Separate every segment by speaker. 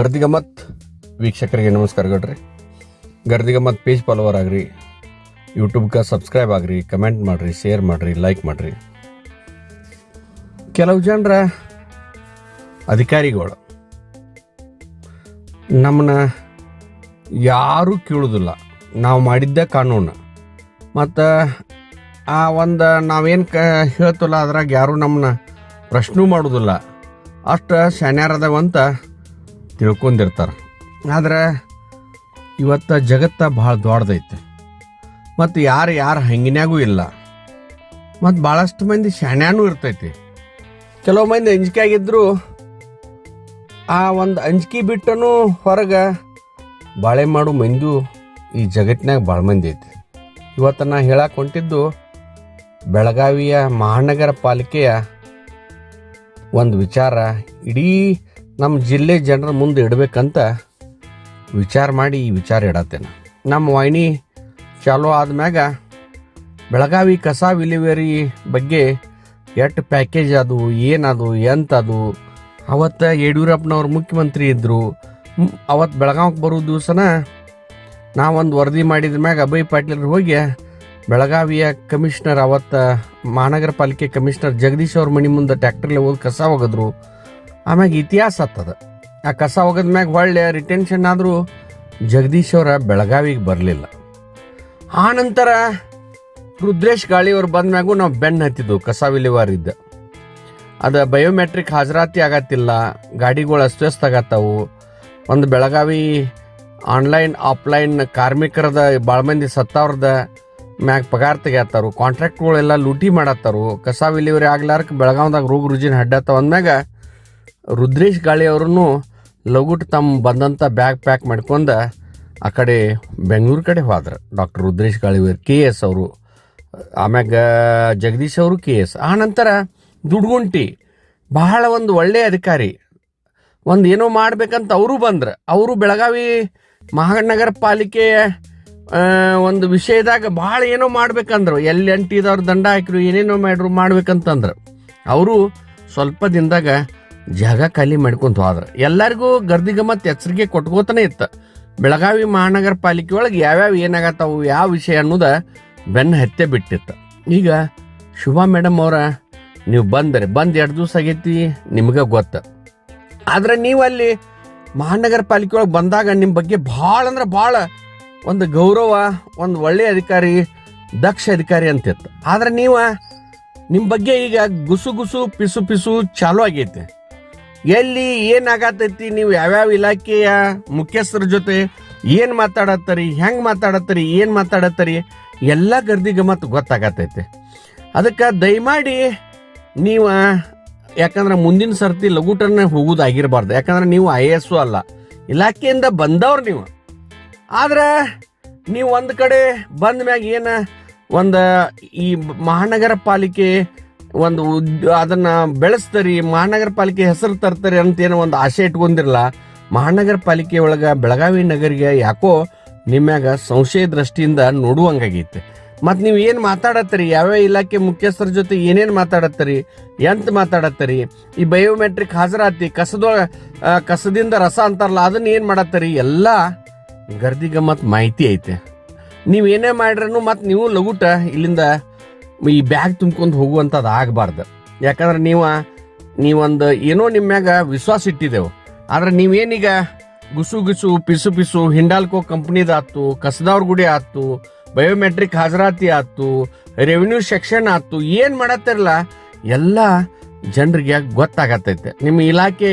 Speaker 1: ಗರ್ದಿಗಮ್ಮತ್ ವೀಕ್ಷಕರಿಗೆ ನಮಸ್ಕಾರ ಗಡ್ರಿ. ಗರ್ದಿಗಮ್ಮತ್ ಪೇಜ್ ಫಾಲೋವರ್ ಆಗ್ರಿ ಯೂಟ್ಯೂಬ್ಗೆ ಸಬ್ಸ್ಕ್ರೈಬ್ ಆಗ್ರಿ ಕಮೆಂಟ್ ಮಾಡಿರಿ ಶೇರ್ ಮಾಡಿರಿ ಲೈಕ್ ಮಾಡಿರಿ. ಕೆಲವು ಜನರ ಅಧಿಕಾರಿಗಳು ನಮ್ಮನ್ನ ಯಾರೂ ಕೇಳೋದಿಲ್ಲ. ನಾವು ಮಾಡಿದ್ದೇ ಕಾನೂನು. ಮತ್ತು ಆ ಒಂದು ನಾವೇನು ಕ ಹೇಳ್ತಲ್ಲ ಅದ್ರಾಗ ಯಾರೂ ನಮ್ಮನ್ನ ಪ್ರಶ್ನೂ ಮಾಡೋದಿಲ್ಲ. ಅಷ್ಟು ಶಾನ್ಯಾರದವಂತ ತಿಳ್ಕೊಂಡಿರ್ತಾರೆ. ಆದ್ರೆ ಇವತ್ತು ಜಗತ್ತ ಭಾಳ ದೊಡ್ಡದೈತೆ. ಮತ್ತು ಯಾರು ಯಾರು ಹಂಗಿನ್ಯಾಗೂ ಇಲ್ಲ. ಮತ್ತು ಭಾಳಷ್ಟು ಮಂದಿ ಶಾಣ್ಯಾನೂ ಇರ್ತೈತಿ. ಕೆಲವು ಮಂದಿ ಅಂಜಿಕೆ ಆಗಿದ್ರು ಆ ಒಂದು ಅಂಜಿಕೆ ಬಿಟ್ಟನು ಹೊರಗೆ ಬಾಳೆ ಮಾಡು ಮಂದಿ ಈ ಜಗತ್ತಿನಾಗ ಭಾಳ ಮಂದಿ ಐತಿ. ಇವತ್ತು ನಾ ಹೇಳಕ್ಕೆ ಹೊಂಟಿದ್ದು ಬೆಳಗಾವಿಯ ಮಹಾನಗರ ಪಾಲಿಕೆಯ ಒಂದು ವಿಚಾರ ಇಡೀ ನಮ್ಮ ಜಿಲ್ಲೆ ಜನರ ಮುಂದೆ ಇಡಬೇಕಂತ ವಿಚಾರ ಮಾಡಿ ಈ ವಿಚಾರ ಇಡತ್ತೇನೆ. ನಮ್ಮ ವಾಹಿನಿ ಚಾಲೂ ಆದ್ಮ್ಯಾಗ ಬೆಳಗಾವಿ ಕಸ ವಿಲೇವಾರಿ ಬಗ್ಗೆ ಎಷ್ಟು ಪ್ಯಾಕೇಜ್ ಅದು, ಏನದು, ಎಂತದು, ಅವತ್ತು ಯಡಿಯೂರಪ್ಪನವ್ರು ಮುಖ್ಯಮಂತ್ರಿ ಇದ್ದರು ಅವತ್ತು ಬೆಳಗಾವಿಗೆ ಬರೋ ದಿವಸನ ನಾವೊಂದು ವರದಿ ಮಾಡಿದ ಮ್ಯಾಗ ಅಭಯ್ ಪಾಟೀಲ್ ಹೋಗಿ ಬೆಳಗಾವಿಯ ಕಮಿಷನರ್, ಅವತ್ತು ಮಹಾನಗರ ಪಾಲಿಕೆ ಕಮಿಷನರ್ ಜಗದೀಶ್ ಅವ್ರ ಮನೆ ಮುಂದೆ ಟ್ಯಾಕ್ಟ್ರಲ್ಲಿ ಹೋಗಿ ಕಸ ಒಗದ್ರು. ಆಮ್ಯಾಗ ಇತಿಹಾಸ ಹತ್ತದ. ಆ ಕಸ ಹೋಗದ ಮ್ಯಾಗ ಒಳ್ಳೆ ರಿಟೆನ್ಷನ್ ಆದರೂ ಜಗದೀಶ್ ಅವರ ಬೆಳಗಾವಿಗೆ ಬರಲಿಲ್ಲ. ಆ ನಂತರ ರುದ್ರೇಶ್ ಗಾಳಿಯವ್ರು ಬಂದ ಮ್ಯಾಗೂ ನಾವು ಬೆನ್ನು ಹತ್ತಿದ್ದು ಕಸ ವಿಲೇವಾರಿದ್ದ. ಅದು ಬಯೋಮೆಟ್ರಿಕ್ ಹಾಜರಾತಿ ಆಗತ್ತಿಲ್ಲ, ಗಾಡಿಗಳು ಅಸ್ತವ್ಯಸ್ತ ಆಗತ್ತವು. ಒಂದು ಬೆಳಗಾವಿ ಆನ್ಲೈನ್ ಆಫ್ಲೈನ್ ಕಾರ್ಮಿಕರದ ಭಾಳ ಮಂದಿ ಸತ್ತವ್ರದ ಮ್ಯಾಗ ಪಗಾರ ತೆಗ್ಯಾತಾರು ಕಾಂಟ್ರಾಕ್ಟ್ಗಳೆಲ್ಲ ಲೂಟಿ ಮಾಡತ್ತಾರು, ಕಸ ವಿಲೇವರಿ ಆಗ್ಲಾರಕ್ಕೆ ಬೆಳಗಾವ್ದಾಗ ರೋಗ ರುಜಿನ ಹಡ್ಡತ್ತವ ಅಂದ್ಮ್ಯಾಗ ರುದ್ರೇಶ್ ಗಾಳಿ ಅವ್ರೂ ಲಗುಟ್ ತಮ್ಮ ಬಂದಂಥ ಬ್ಯಾಗ್ ಪ್ಯಾಕ್ ಮಾಡ್ಕೊಂಡು ಆ ಕಡೆ ಬೆಂಗಳೂರು ಕಡೆ ಹೋದ್ರ. Doctor Rudresh Galiwar K S ಅವರು, ಆಮ್ಯಾಗ ಜಗದೀಶ್ ಅವರು, ಕೆ ಎಸ್. ಆ ನಂತರ ದುಡ್ಗುಂಟಿ, ಬಹಳ ಒಂದು ಒಳ್ಳೆಯ ಅಧಿಕಾರಿ. ಒಂದು ಏನೋ ಮಾಡ್ಬೇಕಂತ ಅವರು ಬಂದ್ರು. ಅವರು ಬೆಳಗಾವಿ ಮಹಾನಗರ ಪಾಲಿಕೆಯ ಒಂದು ವಿಷಯದಾಗ ಭಾಳ ಏನೋ ಮಾಡ್ಬೇಕಂದ್ರು. ಎಲ್ಲಿ ಅಂಟಿದವ್ರು ದಂಡ ಹಾಕಿರು ಏನೇನೋ ಮಾಡ್ರು, ಮಾಡ್ಬೇಕಂತಂದ್ರು. ಅವರು ಸ್ವಲ್ಪ ದಿನದಾಗ ಜಾಗ ಖಾಲಿ ಮಾಡ್ಕೊಂತ ಹೋದ್ರ. ಎಲ್ಲರಿಗೂ ಗರ್ದಿಗಮತ್ ಎಚ್ಚರಿಕೆ ಕೊಟ್ಕೋತಾನೆ ಇತ್ತು. ಬೆಳಗಾವಿ ಮಹಾನಗರ ಪಾಲಿಕೆ ಒಳಗೆ ಯಾವ್ಯಾವ ಏನಾಗತ್ತವು, ಯಾವ ವಿಷಯ ಅನ್ನೋದ ಬೆನ್ನ ಹತ್ತೆ ಬಿಟ್ಟಿತ್ತು. ಈಗ ಶುಭಾ ಮೇಡಮ್ ಅವರ, ನೀವು ಬಂದರೆ. ಬಂದು ಎರಡು ದಿವಸ ಆಗೈತಿ, ನಿಮಗೆ ಗೊತ್ತು. ಆದ್ರೆ ನೀವು ಅಲ್ಲಿ ಮಹಾನಗರ ಪಾಲಿಕೆ ಒಳಗೆ ಬಂದಾಗ ನಿಮ್ಮ ಬಗ್ಗೆ ಭಾಳ ಅಂದ್ರೆ ಭಾಳ ಒಂದು ಗೌರವ, ಒಂದು ಒಳ್ಳೆಯ ಅಧಿಕಾರಿ, ದಕ್ಷ ಅಧಿಕಾರಿ ಅಂತಿತ್ತು. ಆದ್ರೆ ನೀವು ನಿಮ್ಮ ಬಗ್ಗೆ ಈಗ ಗುಸು ಗುಸು, ಪಿಸು ಪಿಸು ಚಾಲು ಆಗೈತೆ. ಎಲ್ಲಿ ಏನಾಗತೈತಿ ನೀವು ಯಾವ್ಯಾವ ಇಲಾಖೆಯ ಮುಖ್ಯಸ್ಥರ ಜೊತೆ ಏನು ಮಾತಾಡತ್ತರಿ, ಹೆಂಗೆ ಮಾತಾಡತ್ತರಿ, ಏನು ಮಾತಾಡತ್ತರಿ, ಎಲ್ಲ ಗರ್ದಿ ಗಮತ್ ಗೊತ್ತಾಗತೈತೆ. ಅದಕ್ಕೆ ದಯಮಾಡಿ ನೀವು, ಯಾಕಂದ್ರೆ ಮುಂದಿನ ಸರ್ತಿ ಲಘುಟನ್ನ ಹೋಗುದಾಗಿರ್ಬಾರ್ದು. ಯಾಕಂದ್ರೆ ನೀವು ಐ ಎ ಎಸ್ಸು ಅಲ್ಲ. ಇಲಾಖೆಯಿಂದ ಬಂದವ್ರು ನೀವು. ಆದ್ರೆ ನೀವು ಒಂದು ಕಡೆ ಬಂದ ಮ್ಯಾಗ ಏನು ಒಂದು ಈ ಮಹಾನಗರ ಪಾಲಿಕೆ ಒಂದು ಅದನ್ನ ಬೆಳೆಸ್ತಾರಿ, ಮಹಾನಗರ ಪಾಲಿಕೆ ಹೆಸರು ತರ್ತಾರೆ ಅಂತ ಏನೋ ಒಂದು ಆಸೆ ಇಟ್ಕೊಂಡಿರಲ್ಲ, ಮಹಾನಗರ ಪಾಲಿಕೆ ಒಳಗೆ ಬೆಳಗಾವಿ ನಗರಿಗೆ ಯಾಕೋ ನಿಮ್ಯಾಗ ಸಂಶಯ ದೃಷ್ಟಿಯಿಂದ ನೋಡುವಂಗಾಗೈತೆ. ಮತ್ತು ನೀವು ಏನು ಮಾತಾಡತ್ತರಿ? ಯಾವ್ಯಾವ ಇಲಾಖೆ ಮುಖ್ಯಸ್ಥರ ಜೊತೆ ಏನೇನು ಮಾತಾಡತ್ತರಿ? ಎಂತ ಮಾತಾಡತ್ತರಿ? ಈ ಬಯೋಮೆಟ್ರಿಕ್ ಹಾಜರಾತಿ, ಕಸದೊಳ ಕಸದಿಂದ ರಸ ಅಂತಾರಲ್ಲ, ಅದನ್ನ ಏನು ಮಾಡತ್ತರಿ? ಎಲ್ಲ ಗರ್ದಿಗೆ ಮತ್ತು ಮಾಹಿತಿ ಐತೆ. ನೀವು ಏನೇ ಮಾಡ್ರೂ ಮತ್ತು ನೀವು ಲಘುಟ ಇಲ್ಲಿಂದ ಈ ಬ್ಯಾಗ್ ತುಂಬ್ಕೊಂಡು ಹೋಗುವಂಥದ್ದು ಆಗಬಾರ್ದು. ಯಾಕಂದ್ರೆ ನೀವು, ನೀವೊಂದು ಏನೋ ನಿಮ್ಮ ಮ್ಯಾಗ ವಿಶ್ವಾಸ ಇಟ್ಟಿದ್ದೆವು ಆದ್ರೆ ನೀವೇನೀಗ ಗುಸು ಗುಸು, ಪಿಸು ಪಿಸು, ಹಿಂಡಾಲ್ಕೋ ಕಂಪ್ನಿದಾತು ಕಸದವ್ರ ಗುಡಿ ಆತು ಬಯೋಮೆಟ್ರಿಕ್ ಹಾಜರಾತಿ ಆತು ರೆವಿನ್ಯೂ ಸೆಕ್ಷನ್ ಆಯ್ತು ಏನು ಮಾಡತ್ತಿರಲ್ಲ, ಎಲ್ಲ ಜನರಿಗೆ ಗೊತ್ತಾಗತ್ತೈತೆ. ನಿಮ್ಮ ಇಲಾಖೆ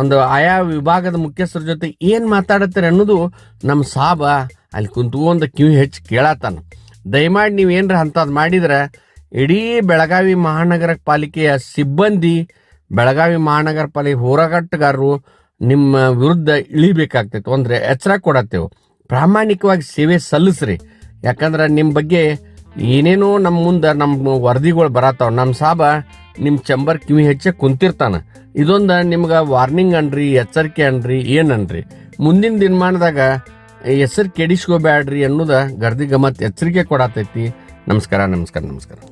Speaker 1: ಒಂದು ಆಯಾ ವಿಭಾಗದ ಮುಖ್ಯಸ್ಥರ ಜೊತೆ ಏನು ಮಾತಾಡತ್ತಾರೆ ಅನ್ನೋದು ನಮ್ಮ ಸಾಬ ಅಲ್ಲಿ ಕುಂತ್ಕೊಂಡು ಕಿವಿ ಹೆಚ್ಚು ಕೇಳತ್ತಾನ. ದಯಮಾಡಿ ನೀವು ಏನರ ಅಂಥದ್ದು ಮಾಡಿದ್ರೆ ಇಡೀ ಬೆಳಗಾವಿ ಮಹಾನಗರ ಪಾಲಿಕೆಯ ಸಿಬ್ಬಂದಿ, ಬೆಳಗಾವಿ ಮಹಾನಗರ ಪಾಲಿಕೆ ಹೋರಾಟಗಾರರು ನಿಮ್ಮ ವಿರುದ್ಧ ಇಳಿಬೇಕಾಗ್ತೈತೆ. ಅಂದ್ರೆ ಎಚ್ಚರ ಕೊಡತ್ತೇವೆ. ಪ್ರಾಮಾಣಿಕವಾಗಿ ಸೇವೆ ಸಲ್ಲಿಸ್ರಿ. ಯಾಕಂದ್ರೆ ನಿಮ್ಮ ಬಗ್ಗೆ ಏನೇನೋ ನಮ್ಮ ಮುಂದೆ ನಮ್ಮ ವರದಿಗಳು ಬರತ್ತಾವ. ನಮ್ಮ ಸಾಬ ನಿಮ್ಮ ಚಂಬರ್ ಕಿವಿ ಹೆಚ್ಚೆ ಕುಂತಿರ್ತಾನೆ. ಇದೊಂದು ನಿಮ್ಗೆ ವಾರ್ನಿಂಗ್ ಅನ್ರಿ, ಎಚ್ಚರಿಕೆ ಅನ್ರಿ, ಏನನ್ರಿ? ಮುಂದಿನ ದಿನಮಾನದಾಗ ಹೆಸರು ಕೆಡಿಸ್ಕೋಬ್ಯಾಡ್ರಿ ಅನ್ನೋದ ಗರ್ದಿ ಗಮತ್ ಎಚ್ಚರಿಕೆ ಕೊಡತೈತಿ. ನಮಸ್ಕಾರ ನಮಸ್ಕಾರ ನಮಸ್ಕಾರ.